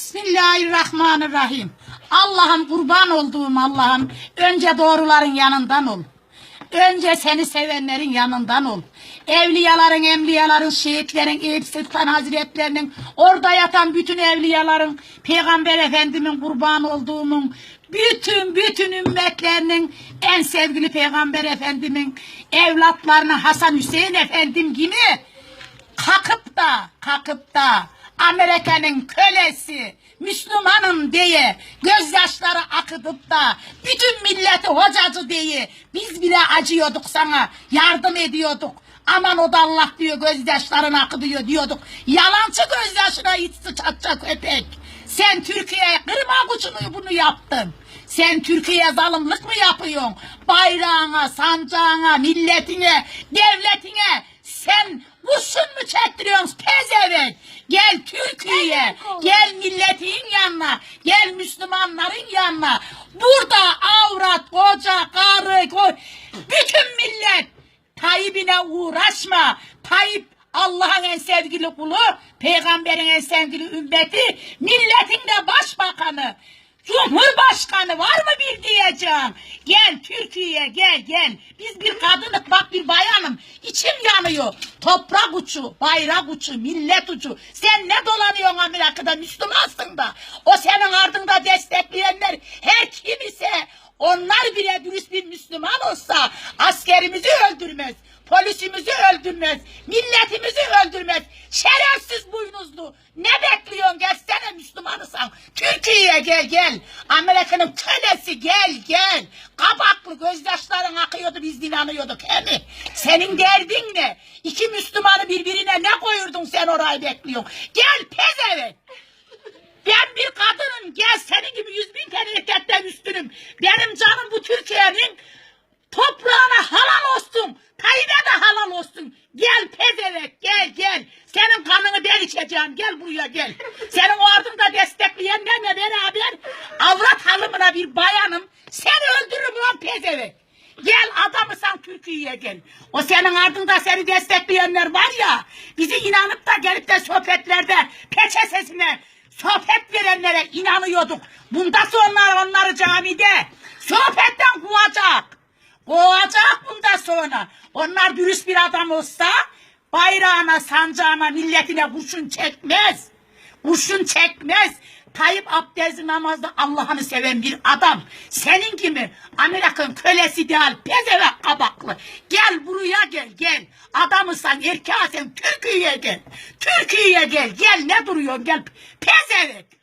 Bismillahirrahmanirrahim. Allah'ım kurban olduğum Allah'ım önce doğruların yanından ol. Önce seni sevenlerin yanından ol. Evliyaların, emliyaların, şehitlerin, Eyüp Sultan Hazretlerinin, orada yatan bütün evliyaların, Peygamber Efendimin kurban olduğumun, bütün bütün ümmetlerinin en sevgili Peygamber Efendimin evlatlarına Hasan Hüseyin Efendim gibi kalkıp da kalkıp da Amerika'nın kölesi Müslümanım diye gözyaşları akıtıp da bütün milleti hocacı diye biz bile acıyorduk sana yardım ediyorduk. Aman o da Allah diyor gözyaşlarını akıtıyor diyorduk. Yalancı gözyaşına hiç sıçacak köpek. Sen Türkiye'ye kırma gücünü bunu yaptın. Sen Türkiye zalimlik mi yapıyorsun? Bayrağına, sancağına, milletine, devletine sen Kurşun mu çektiriyorsun pezevenk? Gel Türkiye'ye, gel milletin yanına, gel Müslümanların yanına. Burada avrat, koca, karı, ko bütün millet Tayyip'ine uğraşma. Tayyip Allah'ın en sevgili kulu, peygamberin en sevgili ümmeti, milletin de başbakanı. Cumhurbaşkanı var mı bir diyeceğim. Gel Türkiye'ye gel gel. Biz bir kadınık bak bir bayanım. İçim yanıyor. Toprak uçu, bayrak uçu, millet uçu. Sen ne dolanıyorsun Amerika'da Müslümansın da. O senin ardında destekleyenler her kim ise onlar bile dürüst bir Müslüman olsa askerimizi öldürmez. Polisimizi öldürmez. Milletimizi öldürmez. Şerefsiz boynuzlu. Ne bekliyorsun? Gelsene Müslümanısan. Türkiye'ye gel gel. Amerika'nın kölesi gel gel. Kabaklı gözyaşların akıyordu biz inanıyorduk he mi? Senin derdin ne? İki Müslümanı birbirine ne koyurdun sen orayı bekliyorsun? Gel pezevenk. Ben bir kadınım. Gel senin gibi yüz bin tane üstünüm. Benim canım bu Türkiye'nin toprağına halal olsun. Tayyip'e de halal olsun. Gel pezevenk gel gel. Senin kanını ben içeceğim. Gel buraya gel. Senin o ardında destekleyenlerle beraber avrat halımına bir bayanım. Seni öldürürüm lan pezevenk. Gel adamısan Türkiye'ye gel. O senin ardında seni destekleyenler var ya. Bizi inanıp da gelip de sohbetlerde peçe sesine sohbet verenlere inanıyorduk. Bundan sonra onları camide sohbetten kovacak. Kovacak bundan sonra. Onlar dürüst bir adam olsa bayrağına, sancağına, milletine kurşun çekmez. Kurşun çekmez. Tayyip abdesti namazda Allah'ını seven bir adam. Senin gibi Amerikan kölesi değil, pezevek kabaklı. Gel buraya gel, gel. Adamısan, erkeğsen Türkiye'ye gel. Türkiye'ye gel, gel ne duruyorsun gel. Pezevek.